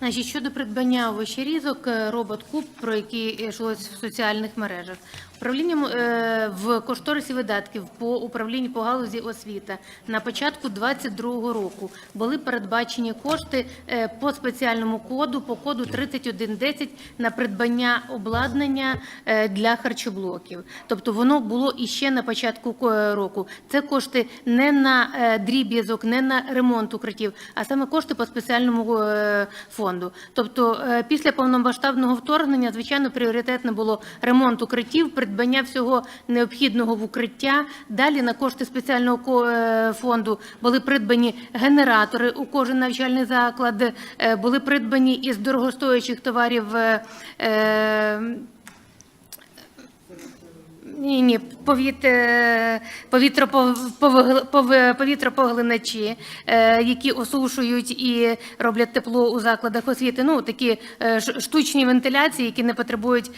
Значить, щодо придбання овочерізок, е, робот Куб, про який йшлось в соціальних мережах. Управлінням е, в кошторисі видатків по управлінню по галузі освіта на початку 2022 року були передбачені кошти е, по спеціальному коду, по коду 3110 на придбання обладнання для харчоблоків. Тобто воно було іще на початку року. Це кошти не на дріб'язок, не на ремонт укриттів, а саме кошти по спеціальному е, фонду. Тобто е, після повномасштабного вторгнення, звичайно, пріоритетне було ремонт укриттів, придбання всього необхідного в укриття. Далі на кошти спеціального е, фонду були придбані генератори у кожен навчальний заклад, е, були придбані із дорогостоячих товарів. Ні, ні, е, повітропоглиначі, е, які осушують і роблять тепло у закладах освіти. Ну, такі е, штучні вентиляції, які не потребують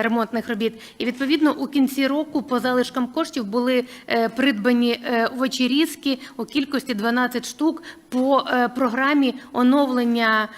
ремонтних робіт. І відповідно у кінці року по залишкам коштів були придбані овочерізки у кількості 12 штук по програмі оновлення,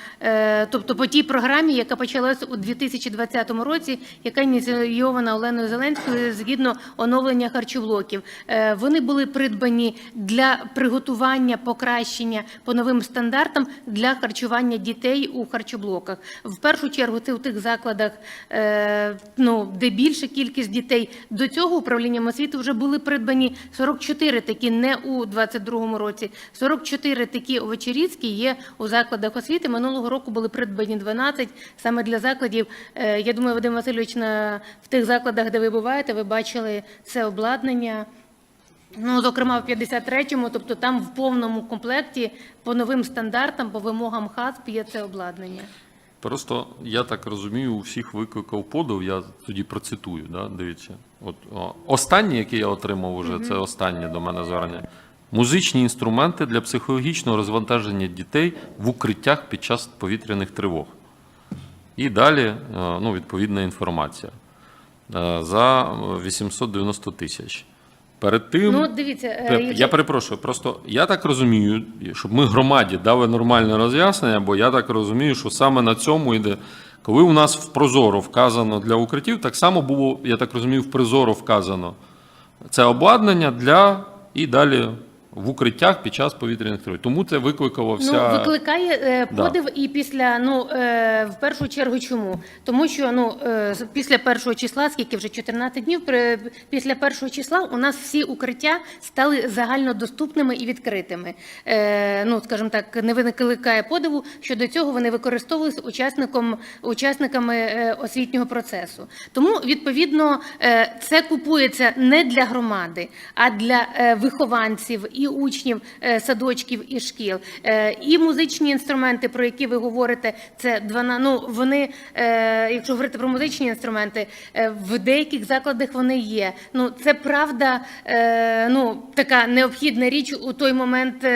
тобто по тій програмі, яка почалась у 2020 році, яка ініційована Оленою Зеленською згідно оновлення харчоблоків. Е, Вони були придбані для приготування, покращення по новим стандартам для харчування дітей у харчоблоках. В першу чергу це у тих закладах, е, ну, де більша кількість дітей. До цього управлінням освіти вже були придбані 44 такі не у 2022 році. 44 такі овочерізки є у закладах освіти. Минулого року були придбані 12 саме для закладів. Е, Я думаю, Вадим Васильович, на в тих закладах, де ви буваєте, ви бачили це обладнання. Ну, зокрема, в 53-му, тобто там в повному комплекті по новим стандартам, по вимогам ХАСП є це обладнання. Просто я так розумію, у всіх викликав подив, я тоді процитую, да, дивіться. От, о, останнє, яке я отримав уже, це останнє до мене звернення. Музичні інструменти для психологічного розвантаження дітей в укриттях під час повітряних тривог. І далі, е, ну, відповідна інформація. Е, За 890 тисяч. Перед тим. Ну, дивіться, е, Я, я перепрошую, просто я так розумію, щоб ми громаді дали нормальне роз'яснення, бо я так розумію, що саме на цьому йде. Коли у нас в Прозоро вказано для укриттів, так само було, я так розумію, в Прозоро вказано це обладнання для і далі в укриттях під час повітряних тривог. Тому це викликало вся. Ну, викликає е, Да. подив і після, ну, е, в першу чергу чому? Тому що, ну, е, з- після першого числа, скільки вже 14 днів, при, після першого числа у нас всі укриття стали загальнодоступними і відкритими. Е, ну, скажімо так, не викликає подиву, що до цього вони використовувалися учасником, учасниками е, освітнього процесу. Тому, відповідно, е, це купується не для громади, а для е, вихованців і учнів е, садочків і шкіл. Е, І музичні інструменти, про які ви говорите, це 12, ну, вони, е, якщо говорити про музичні інструменти, в деяких закладах вони є. Ну, це правда, ну, така необхідна річ у той момент,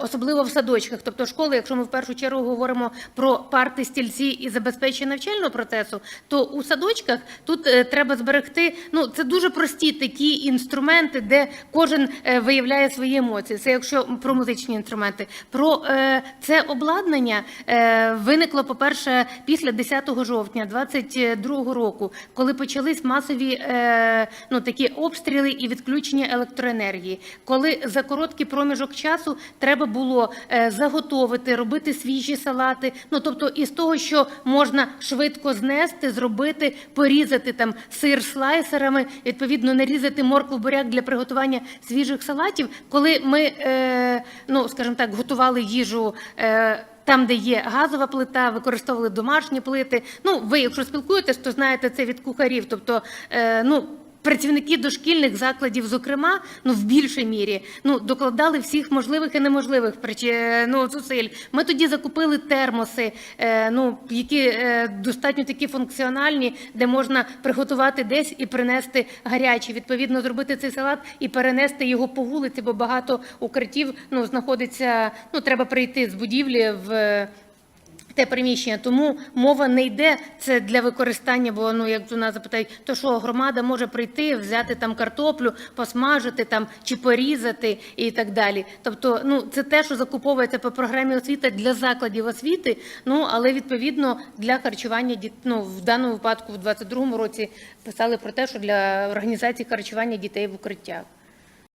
особливо в садочках. Тобто школи, якщо ми в першу чергу говоримо про парти, стільці і забезпечення навчального процесу, то у садочках тут треба зберегти. Ну, це дуже прості такі інструменти, де кожен виявляє свої емоції. Це якщо про музичні інструменти. Про е, це обладнання е, виникло, по-перше, після 10 жовтня 22 року, коли почались масові е, ну, такі обстріли і відключення електроенергії. Коли за короткий проміжок часу треба було е, заготовити, робити свіжі салати. Ну тобто, із того, що можна швидко знести, зробити, порізати там сир слайсерами, відповідно, нарізати моркву буряк для приготування свіжих салатів. Коли ми, е, ну скажімо так, готували їжу. Е, там, де є газова плита, використовували домашні плити. Ну, ви, якщо спілкуєтесь, то знаєте це від кухарів. Тобто, е, ну. Працівники дошкільних закладів, зокрема, ну в більшій мірі, ну докладали всіх можливих і неможливих ну, зусиль. Ми тоді закупили термоси, е, ну які е, достатньо такі функціональні, де можна приготувати десь і принести гарячий. Відповідно, зробити цей салат і перенести його по вулиці, бо багато укриттів ну знаходиться. Ну треба прийти з будівлі в те приміщення. Тому мова не йде це для використання, бо ну як у нас запитають, то що громада може прийти, взяти там картоплю, посмажити там чи порізати і так далі. Тобто, ну це те, що закуповується по програмі освіти для закладів освіти. Ну але відповідно для харчування діт... ну, в даному випадку в 22-му році писали про те, що для організації харчування дітей в укриттях.